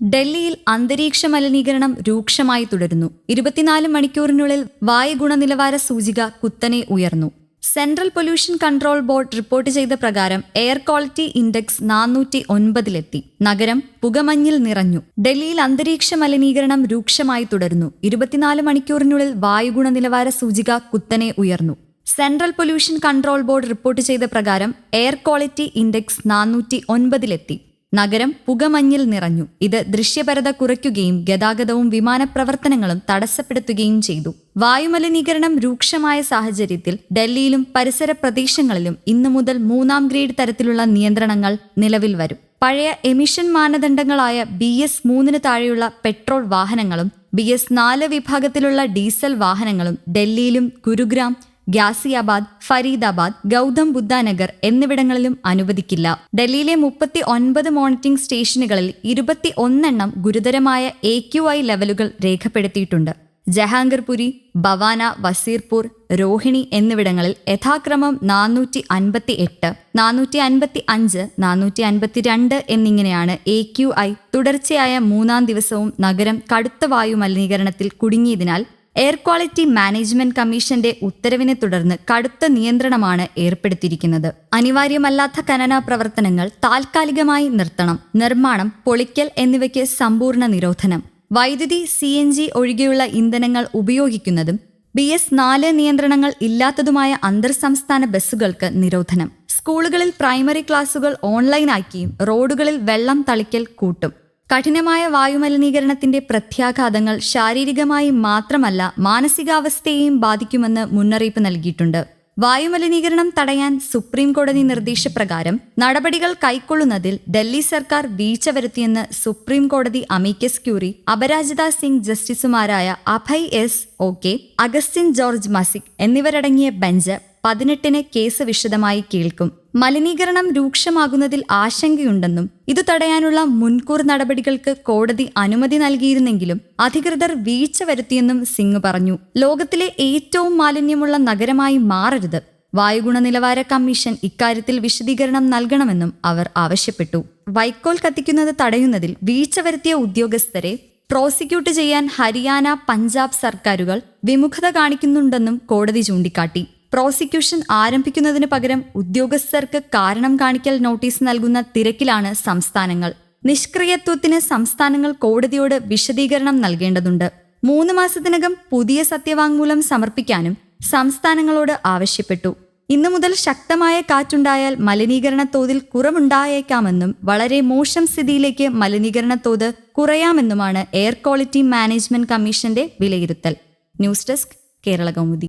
ഡൽഹിയിൽ അന്തരീക്ഷ മലിനീകരണം രൂക്ഷമായി തുടരുന്നു. ഇരുപത്തിനാല് മണിക്കൂറിനുള്ളിൽ വായു ഗുണനിലവാര സൂചിക കുത്തനെ ഉയർന്നു. Central pollution control board report ചെയ്ത പ്രകാരം എയർ ക്വാളിറ്റി ഇൻഡെക്സ് നാനൂറ്റി ഒൻപതിലെത്തി നഗരം പുകമഞ്ഞിൽ നിറഞ്ഞു. ഡൽഹിയിൽ അന്തരീക്ഷ മലിനീകരണം രൂക്ഷമായി തുടരുന്നു. ഇരുപത്തിനാല് മണിക്കൂറിനുള്ളിൽ വായു ഗുണനിലവാര സൂചിക കുത്തനെ ഉയർന്നു. Central pollution control board report ചെയ്ത പ്രകാരം എയർ ക്വാളിറ്റി ഇൻഡെക്സ് നാനൂറ്റി ഒൻപതിലെത്തി നഗരം പുകമഞ്ഞിൽ നിറഞ്ഞു. ഇത് ദൃശ്യപരത കുറയ്ക്കുകയും ഗതാഗതവും വിമാനപ്രവർത്തനങ്ങളും തടസ്സപ്പെടുത്തുകയും ചെയ്തു. വായുമലിനീകരണം രൂക്ഷമായ സാഹചര്യത്തിൽ ഡൽഹിയിലും പരിസര പ്രദേശങ്ങളിലും ഇന്നു മുതൽ മൂന്നാം ഗ്രേഡ് തരത്തിലുള്ള നിയന്ത്രണങ്ങൾ നിലവിൽ വരും. പഴയ എമിഷൻ മാനദണ്ഡങ്ങളായ ബി എസ് മൂന്നിന് താഴെയുള്ള പെട്രോൾ വാഹനങ്ങളും ബി എസ് നാല് വിഭാഗത്തിലുള്ള ഡീസൽ വാഹനങ്ങളും ഡൽഹിയിലും ഗുരുഗ്രാം ഗാസിയാബാദ് ഫരീദാബാദ് ഗൗതം ബുദ്ധാനഗർ എന്നിവിടങ്ങളിലും അനുവദിക്കില്ല. ഡൽഹിയിലെ മുപ്പത്തി ഒൻപത് മോണിറ്ററിംഗ് സ്റ്റേഷനുകളിൽ ഇരുപത്തി ഒന്നെണ്ണം ഗുരുതരമായ എ ക്യു ഐ ലെവലുകൾ രേഖപ്പെടുത്തിയിട്ടുണ്ട്. ജഹാംഗീർപുരി ഭവാന വസീർപൂർ രോഹിണി എന്നിവിടങ്ങളിൽ യഥാക്രമം നാനൂറ്റി അൻപത്തി എട്ട് നാനൂറ്റി അൻപത്തി അഞ്ച് നാനൂറ്റി അൻപത്തി രണ്ട് എന്നിങ്ങനെയാണ് എ ക്യു ഐ തുടർച്ചയായ മൂന്നാം ദിവസവും നഗരം കടുത്ത വായു മലിനീകരണത്തിൽ കുടുങ്ങിയതിനാൽ എയർ ക്വാളിറ്റി മാനേജ്മെന്റ് കമ്മീഷന്റെ ഉത്തരവിനെ തുടർന്ന് കടുത്ത നിയന്ത്രണമാണ് ഏർപ്പെടുത്തിയിരിക്കുന്നത്. അനിവാര്യമല്ലാത്ത ഖനന പ്രവർത്തനങ്ങൾ താൽക്കാലികമായി നിർത്തണം. നിർമ്മാണം പൊളിക്കൽ എന്നിവയ്ക്ക് സമ്പൂർണ നിരോധനം. വൈദ്യുതി സി എൻ ജി ഒഴികെയുള്ള ഇന്ധനങ്ങൾ ഉപയോഗിക്കുന്നതും ബി എസ് നാല് നിയന്ത്രണങ്ങൾ ഇല്ലാത്തതുമായ അന്തർ സംസ്ഥാന ബസ്സുകൾക്ക് നിരോധനം. സ്കൂളുകളിൽ പ്രൈമറി ക്ലാസുകൾ ഓൺലൈനാക്കിയും റോഡുകളിൽ വെള്ളം തളിക്കൽ കൂട്ടും. കഠിനമായ വായുമലിനീകരണത്തിന്റെ പ്രത്യാഘാതങ്ങൾ ശാരീരികമായി മാത്രമല്ല മാനസികാവസ്ഥയെയും ബാധിക്കുമെന്ന് മുന്നറിയിപ്പ് നൽകിയിട്ടുണ്ട്. വായുമലിനീകരണം തടയാൻ സുപ്രീം കോടതി നിർദ്ദേശപ്രകാരം നടപടികൾ കൈക്കൊള്ളുന്നതിൽ ഡൽഹി സർക്കാർ വീഴ്ച വരുത്തിയെന്ന് സുപ്രീം കോടതി അമീക്കസ് ക്യൂറി അപരാജിത സിംഗ് ജസ്റ്റിസുമാരായ അഭയ് എസ്. ഒ. കെ. അഗസ്റ്റിൻ ജോർജ് മസിക് എന്നിവരടങ്ങിയ ബെഞ്ച് പതിനെട്ടിന് കേസ് വിശദമായി കേൾക്കും. മലിനീകരണം രൂക്ഷമാകുന്നതിൽ ആശങ്കയുണ്ടെന്നും ഇത് തടയാനുള്ള മുൻകൂർ നടപടികൾക്ക് കോടതി അനുമതി നൽകിയിരുന്നെങ്കിലും അധികൃതർ വീഴ്ച വരുത്തിയെന്നും സിംഗ് പറഞ്ഞു. ലോകത്തിലെ ഏറ്റവും മാലിന്യമുള്ള നഗരമായി മാറരുത്. വായുഗുണ നിലവാര കമ്മീഷൻ ഇക്കാര്യത്തിൽ വിശദീകരണം നൽകണമെന്നും അവർ ആവശ്യപ്പെട്ടു. വൈക്കോൽ കത്തിക്കുന്നത് തടയുന്നതിൽ വീഴ്ച വരുത്തിയ ഉദ്യോഗസ്ഥരെ പ്രോസിക്യൂട്ട് ചെയ്യാൻ ഹരിയാന പഞ്ചാബ് സർക്കാരുകൾ വിമുഖത കാണിക്കുന്നുണ്ടെന്നും കോടതി ചൂണ്ടിക്കാട്ടി. പ്രോസിക്യൂഷൻ ആരംഭിക്കുന്നതിന് പകരം ഉദ്യോഗസ്ഥർക്ക് കാരണം കാണിക്കൽ നോട്ടീസ് നൽകുന്ന തിരക്കിലാണ് സംസ്ഥാനങ്ങൾ. നിഷ്ക്രിയത്വത്തിന് സംസ്ഥാനങ്ങൾ കോടതിയോട് വിശദീകരണം നൽകേണ്ടതുണ്ട്. മൂന്ന് മാസത്തിനകം പുതിയ സത്യവാങ്മൂലം സമർപ്പിക്കാനും സംസ്ഥാനങ്ങളോട് ആവശ്യപ്പെട്ടു. ഇന്നു മുതൽ ശക്തമായ കാറ്റുണ്ടായാൽ മലിനീകരണ തോതിൽ കുറവുണ്ടായേക്കാമെന്നും വളരെ മോശം സ്ഥിതിയിലേക്ക് മലിനീകരണ തോത് കുറയാമെന്നുമാണ് എയർ ക്വാളിറ്റി മാനേജ്മെന്റ് കമ്മീഷന്റെ വിലയിരുത്തൽ. News desk Kerala Kaumudi.